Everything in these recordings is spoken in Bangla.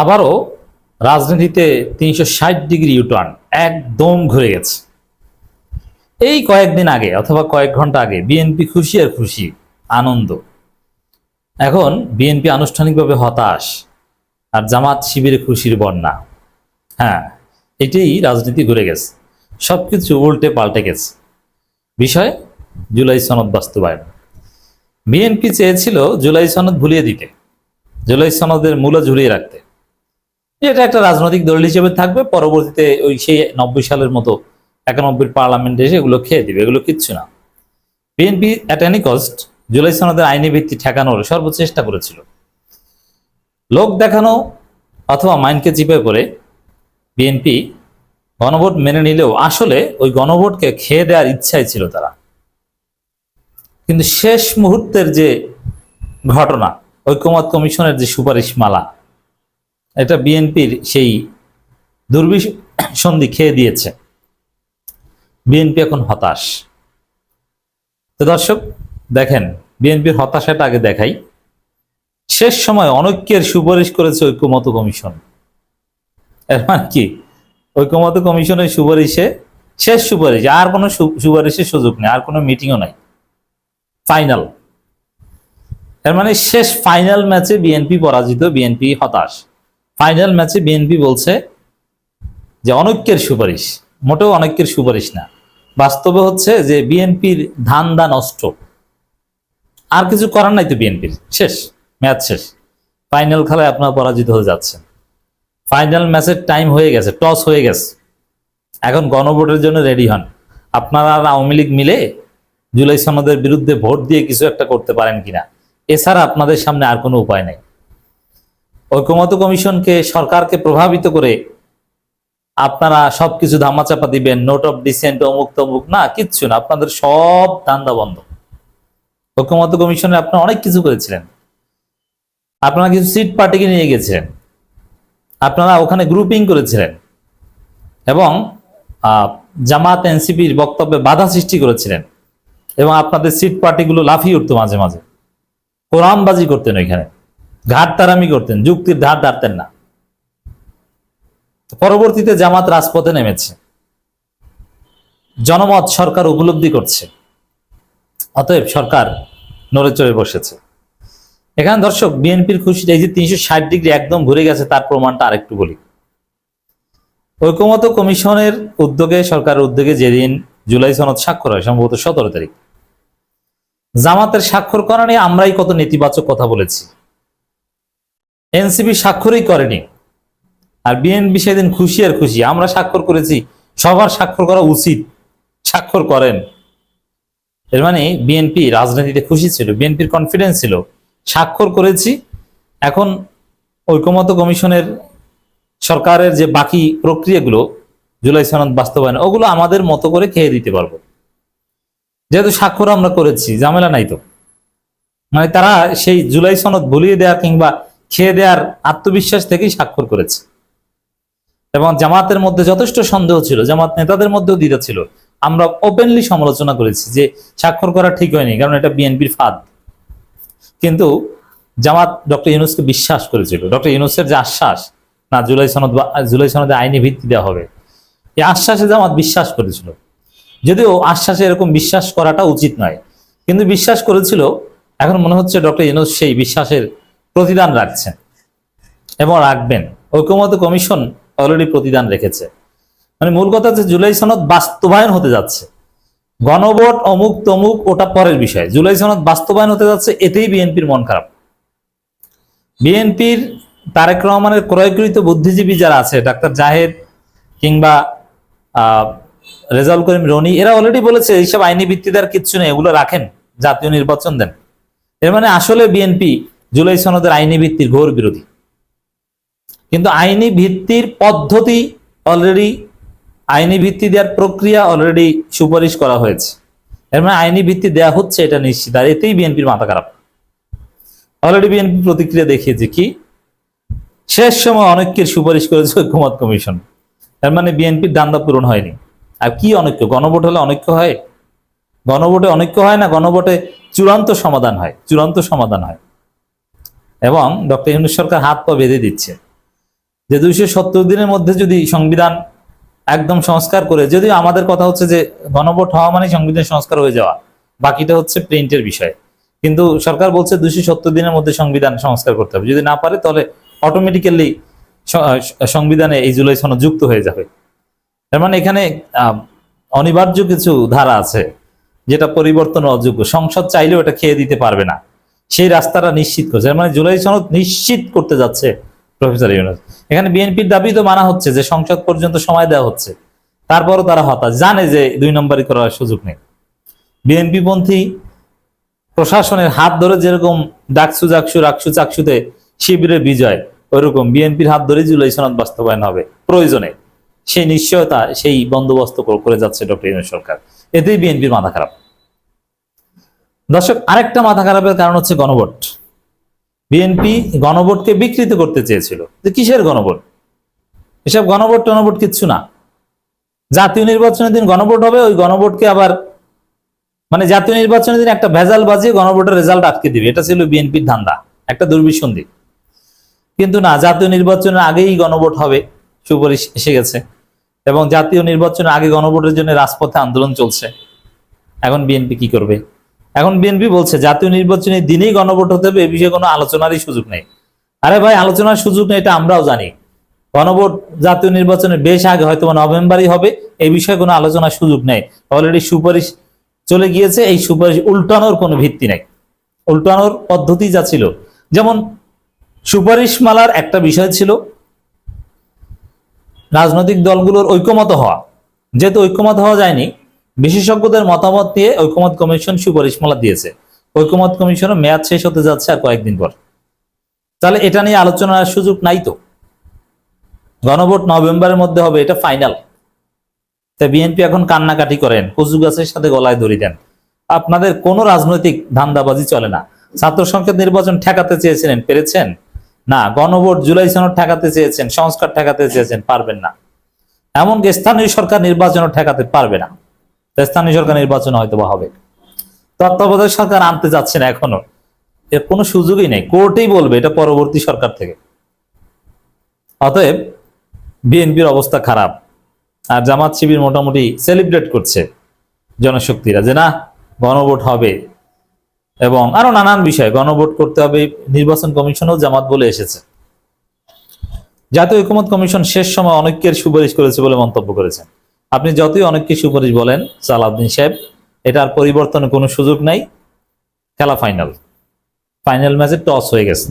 আবারও রাজনীতিতে তিনশো ষাট ডিগ্রি ইউটার্ন একদম ঘুরে গেছে। এই কয়েকদিন আগে অথবা কয়েক ঘণ্টা আগে বিএনপি খুশি আর খুশি, আনন্দ। এখন বিএনপি আনুষ্ঠানিকভাবে হতাশ আর জামাত শিবিরে খুশির বন্যা। হ্যাঁ এটাই রাজনীতি ঘুরে গেছে। সবকিছু উল্টে পাল্টে গেছে। বিষয়, জুলাই সনদ বাস্তবায়ন। বিএনপি চেয়েছিল জুলাই সনদ ভুলিয়ে দিতে, জুলাই সনদের মূল্য ঝুলিয়ে রাখতে। এটা একটা রাজনৈতিক দল হিসেবে থাকবে, পরবর্তীতে ওই সেই নব্বই সালের মতো একানব্বই পার্লামেন্টে এসে এগুলো খেয়ে দিবে, এগুলো কিচ্ছু না। BNP at any cost July সনদের আইনি ভিত্তি ঠেকানোর সর্বোচ্চ চেষ্টা করেছিল। লোক দেখানো অথবা মাইন্ডকে চিপে করে বিএনপি গণভোট মেনে নিলেও আসলে ওই গণভোটকে খেয়ে দেওয়ার ইচ্ছাই ছিল তারা। কিন্তু শেষ মুহূর্তের যে ঘটনা, ঐক্যমত কমিশনের যে সুপারিশ মালা এটা বিএনপির সেই দুর্বিসন্ধি খেয়ে দিয়েছে। বিএনপি এখন হতাশ। তো দর্শক, দেখেন, বিএনপির হতাশাটা আগে দেখাই। শেষ সময় অনৈক্যের সুপারিশ করেছে ঐক্যমত কমিশন। এর মানে কি? ঐক্যমত কমিশনের সুপারিশে শেষ সুপারিশ, আর কোনো সুপারিশের সুযোগ নেই, আর কোনো মিটিংও নাই। ফাইনাল। এর মানে শেষ ফাইনাল ম্যাচে বিএনপি পরাজিত, বিএনপি হতাশ। ফাইনাল ম্যাচে বিএনপি বলছে যে অনৈক্যের সুপারিশ। মোটেও অনৈক্যের সুপারিশ না। বাস্তবে হচ্ছে যে বিএনপির ধান্দা নষ্ট। আর কিছু করার নাই তো বিএনপির। শেষ, ম্যাচ শেষ। ফাইনাল খেলায় আপনারা পরাজিত হয়ে যাচ্ছেন। ফাইনাল ম্যাচের টাইম হয়ে গেছে, টস হয়ে গেছে। এখন গণভোটের জন্য রেডি হন। আপনারা আর আওয়ামী লীগ মিলে জুলাই সনদের বিরুদ্ধে ভোট দিয়ে কিছু একটা করতে পারেন কিনা, এছাড়া আপনাদের সামনে আর কোনো উপায় নেই। ঐক্যমত কমিশনকে, সরকারকে প্রভাবিত করে আপনারা সবকিছু ধামাচাপা দিবেন, নোট অফ ডিসেন্ট, অমুক তমুক, না, কিচ্ছু না, আপনাদের সব ধান্দা বন্ধ। ঐক্যমত কমিশনে আপনারা অনেক কিছু করেছিলেন। আপনারা কিছু সিট পার্টিকে নিয়ে গেছিলেন। আপনারা ওখানে গ্রুপিং করেছিলেন। এবং জামাত এনসিপির বক্তব্যে বাধা সৃষ্টি করেছিলেন। এবং আপনাদের সিট পার্টিগুলো লাফিয়ে উঠতো মাঝে মাঝে। কোরআনবাজি করতেন ওইখানে। ঘাট তারামি করতেন, যুক্তির ধার ধারতেন না। পরবর্তীতে জামাত রাজপথে নেমেছে। জনমত সরকার উপলব্ধি করছে। অতএব সরকার নড়ে চড়ে বসেছে। এখানে দর্শক, বিএনপির খুশিটা এই যে তিনশো ষাট ডিগ্রি একদম ঘুরে গেছে, তার প্রমাণটা আরেকটু বলি। ঐক্যমত কমিশনের উদ্যোগে, সরকারের উদ্যোগে যেদিন জুলাই সনদ স্বাক্ষর হয়, সম্ভবত সতেরো তারিখ, জামাতের স্বাক্ষর করা নিয়ে আমরাই কত নেতিবাচক কথা বলেছি। এনসিপি স্বাক্ষরই করেনি। আর বিএনপি সেদিন খুশি আর খুশি। আমরা স্বাক্ষর করেছি, সবার স্বাক্ষর করা উচিত। স্বাক্ষর করেন। এর মানে বিএনপি রাজনীতিতে খুশি ছিল, বিএনপির কনফিডেন্স ছিল। স্বাক্ষর করেছি। এখন ঐকমত্য কমিশনের সরকারের যে বাকি প্রক্রিয়াগুলো, জুলাই সনদ বাস্তবায়ন, ওগুলো আমাদের মতো করে খেয়ে দিতে পারব। যেহেতু স্বাক্ষর আমরা করেছি, ঝামেলা নাই তো। মানে তারা সেই জুলাই সনদ ভুলিয়ে দেওয়া কিংবা খেয়ে দেওয়ার আত্মবিশ্বাস থেকেই স্বাক্ষর করেছে। এবং জামাতের মধ্যে যথেষ্ট সন্দেহ ছিল, জামাত নেতাদের মধ্যেও দ্বিধা ছিল। আমরা ওপেনলি সমালোচনা করেছি যে স্বাক্ষর করা ঠিক হয়নি, কারণ এটা বিএনপির ফাঁদ। কিন্তু জামাত ডক্টর ইউনুসকে বিশ্বাস করেছিল। ডক্টর ইউনুসের যে আশ্বাস, না, জুলাই সনদ বা, জুলাই সনদে আইনি ভিত্তি দেওয়া হবে, এই আশ্বাসে জামাত বিশ্বাস করেছিল। যদিও আশ্বাসে এরকম বিশ্বাস করাটা উচিত নয়, কিন্তু বিশ্বাস করেছিল। এখন মনে হচ্ছে ডক্টর ইউনুস সেই বিশ্বাসের প্রতিদান রাখছেন এবং রাখবেন। ঐক্যমত কমিশন অলরেডি প্রতিদান রেখেছে। মানে মূল কথা হচ্ছে জুলাই সনদ বাস্তবায়ন হতে যাচ্ছে। গণভোট অমুক তমুক ওটা পরের বিষয়। জুলাই সনদ বাস্তবায়ন হতে যাচ্ছে এতেই বিএনপির মন খারাপ। বিএনপির তারেক রহমানের ক্রয়কৃত বুদ্ধিজীবী যারা আছে ডাক্তার জাহেদ কিংবা আহ, রেজাউল করিম রনি এরা অলরেডি বলেছে এইসব আইনি ভিত্তিদার কিচ্ছু নেই এগুলো রাখেন জাতীয় নির্বাচন দেন। এর মানে আসলে বিএনপি জুলাই সনদের আইনি ভিত্তির ঘোর বিরোধী। কিন্তু আইনি ভিত্তির পদ্ধতি অলরেডি আইনি ভিত্তি দেওয়ার প্রক্রিয়া অলরেডি সুপারিশ করা হয়েছে। এর মানে আইনি ভিত্তি দেওয়া হচ্ছে, এটা নিশ্চিত। আর এতেই বিএনপির মাথা খারাপ। অলরেডি বিএনপি প্রতিক্রিয়া দেখিয়েছে কি? শেষ সময় অনৈক্যের সুপারিশ করেছে ঐক্যমত কমিশন। এর মানে বিএনপির দান্দা পূরণ হয়নি। আর কি অনৈক্য? গণভোট হলে অনৈক্য হয়? গণভোটে অনৈক্য হয় না? গণভোটে চূড়ান্ত সমাধান হয়। চূড়ান্ত সমাধান হয়। এবং ডক্টর ইউনুস সরকার হাত পা বেঁধে দিচ্ছে। যে দুইশো সত্তর দিনের মধ্যে যদি সংবিধান একদম সংস্কার করে, যদিও আমাদের কথা হচ্ছে যে গণভোট হওয়া মানে সংবিধান সংস্কার হয়ে যাওয়া, বাকিটা হচ্ছে প্রিন্টের বিষয়। কিন্তু সরকার বলছে দুইশো সত্তর দিনের মধ্যে সংবিধান সংস্কার করতে হবে। যদি না পারে, তাহলে অটোমেটিক্যালি সংবিধানে এই জুলাই সনদ যুক্ত হয়ে যাবে। তার মানে এখানে অনিবার্য কিছু ধারা আছে, যেটা পরিবর্তন অযোগ্য। সংসদ চাইলেও এটা খেয়ে দিতে পারবে না। সেই রাস্তাটা নিশ্চিত করছে। মানে জুলাই সনদ নিশ্চিত করতে যাচ্ছে প্রফেসর ইউনুস। এখানে বিএনপির দাবি তো মানা হচ্ছে যে সংসদ পর্যন্ত সময় দেওয়া হচ্ছে। তারপরও তারা হতাশ। জানে যে দুই নম্বরই করার সুযোগ নেই। বিএনপি পন্থী প্রশাসনের হাত ধরে যেরকম ডাকসু জাকসু, রাকসু চাকসুতে শিবিরের বিজয়, ওইরকম বিএনপির হাত ধরে জুলাই সনদ বাস্তবায়ন হবে। প্রয়োজনে সেই নিশ্চয়তা, সেই বন্দোবস্ত করে যাচ্ছে ডক্টর ইউনুস সরকার। এতেই বিএনপির মাথা খারাপ। দর্শক, আরেকটা মাথা খারাপের কারণ হচ্ছে গণভোট। বিএনপি গণভোটকে বিকৃত করতে চেয়েছিল। যে কিসের গণভোট? এসব গণভোট টনভোট কিচ্ছু না। জাতীয় নির্বাচনের দিন গণভোট হবে, ওই গণভোটকে আবার মানে জাতীয় নির্বাচনের দিন একটা ভেজাল বাজিয়ে গণভোটের রেজাল্ট আটকে দিবে। এটা ছিল বিএনপির ধান্দা, একটা দুর্বিসন্ধি। কিন্তু না, জাতীয় নির্বাচনের আগেই গণভোট হবে, সুপারিশ এসে গেছে। এবং জাতীয় নির্বাচনের আগে গণভোটের জন্য রাজপথে আন্দোলন চলছে। এখন বিএনপি কি করবে? এখন বিএনপি বলছে, জাতীয় নির্বাচনের দিনেই গণভোট হতে হবে, এ বিষয়ে কোনো আলোচনারই সুযোগ নেই। আরে ভাই, আলোচনার সুযোগ নেই, এটা আমরাও জানি। গণভোট জাতীয় নির্বাচনের বেশ আগে হয়তো নভেম্বরই হবে এই বিষয়ে কোনো আলোচনার সুযোগ নেই। অলরেডি সুপারিশ চলে গিয়েছে, এই সুপারিশ উল্টানোর কোনো ভিত্তি নেই। উল্টানোর পদ্ধতি যা ছিল, যেমন সুপারিশ মালার একটা বিষয় ছিল, রাজনৈতিক দলগুলোর ঐক্যমত হওয়া। যেহেতু ঐক্যমত হওয়া যায়নি বিশেষজ্ঞদের মতামত দিয়ে ঐক্যমত কমিশন সুপারিশমালা দিয়েছে। ঐক্যমত কমিশনের মেয়াদ শেষ হতে যাচ্ছে আর কয়েকদিন পর। তাহলে এটা নিয়ে আলোচনার সুযোগ নাই তো? গণভোট নভেম্বরের মধ্যে হবে, এটা ফাইনাল। তা বিএনপি এখন কান্নাকাটি করেন, কচু গাছের সাথে গলায় দড়ি দেন। আপনাদের কোনো রাজনৈতিক ধান্দাবাজি চলে না। ছাত্র সংসদ নির্বাচন ঠেকাতে চেয়েছিলেন, পেরেছেন? না, গণভোট জুলাই সনদ ঠেকাতে চেয়েছেন, সংস্কার ঠেকাতে চেয়েছেন, পারবেন না। এমনকি স্থানীয় সরকার নির্বাচনও ঠেকাতে পারবে না। স্থানীয় সরকার নির্বাচন হয়তো বা হবে। তত্ত্বাবধায়ক সরকার আনতে যাচ্ছে না এখনও। এর কোনো সুযোগই নেই। কোর্টেই বলবে এটা পরবর্তী সরকার থেকে। অতএব বিএনপির অবস্থা খারাপ। আর জামাত শিবির মোটামুটি সেলিব্রেট করছে জনশক্তিরা যে না, গণভোট হবে। এবং আরও নানান বিষয় গণভোট করতে হবে। নির্বাচন কমিশনও জামাত বলে এসেছে। জাতীয় ঐকমত কমিশন শেষ সময় অনেকের সুপারিশ করেছে বলে মন্তব্য করেছেন। আপনি যতই অনেক অনেককে সুপারিশ বলেন, সালাউদ্দিন সাহেব, এটার পরিবর্তনের কোনো সুযোগ নাই। খেলা ফাইনাল ফাইনাল ম্যাচে টস হয়ে গেছে।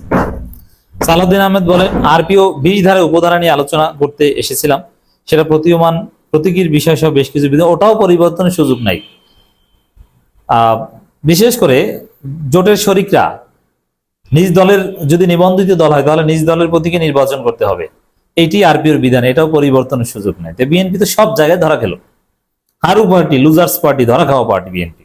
সালাউদ্দিন আহমেদ বলেন আরপিও বিশ ধারে উপধারা নিয়ে আলোচনা করতে এসেছিলাম। সেটা প্রতীয়মান প্রতীকীর বিষয় সহ বেশ কিছু বিধান ওটাও পরিবর্তনের সুযোগ নাই। বিশেষ করে জোটের শরিকরা নিজ দলের যদি নিবন্ধিত দল হয়, তাহলে নিজ দলের প্রতীকে নির্বাচন করতে হবে। এইটি আরপিওর বিধান, এটাও পরিবর্তনের সুযোগ নেই। তো বিএনপি তো সব জায়গায় ধরা খেলো। হারু পার্টি লুজার্স পার্টি ধরা খাওয়া পার্টি বিএনপি।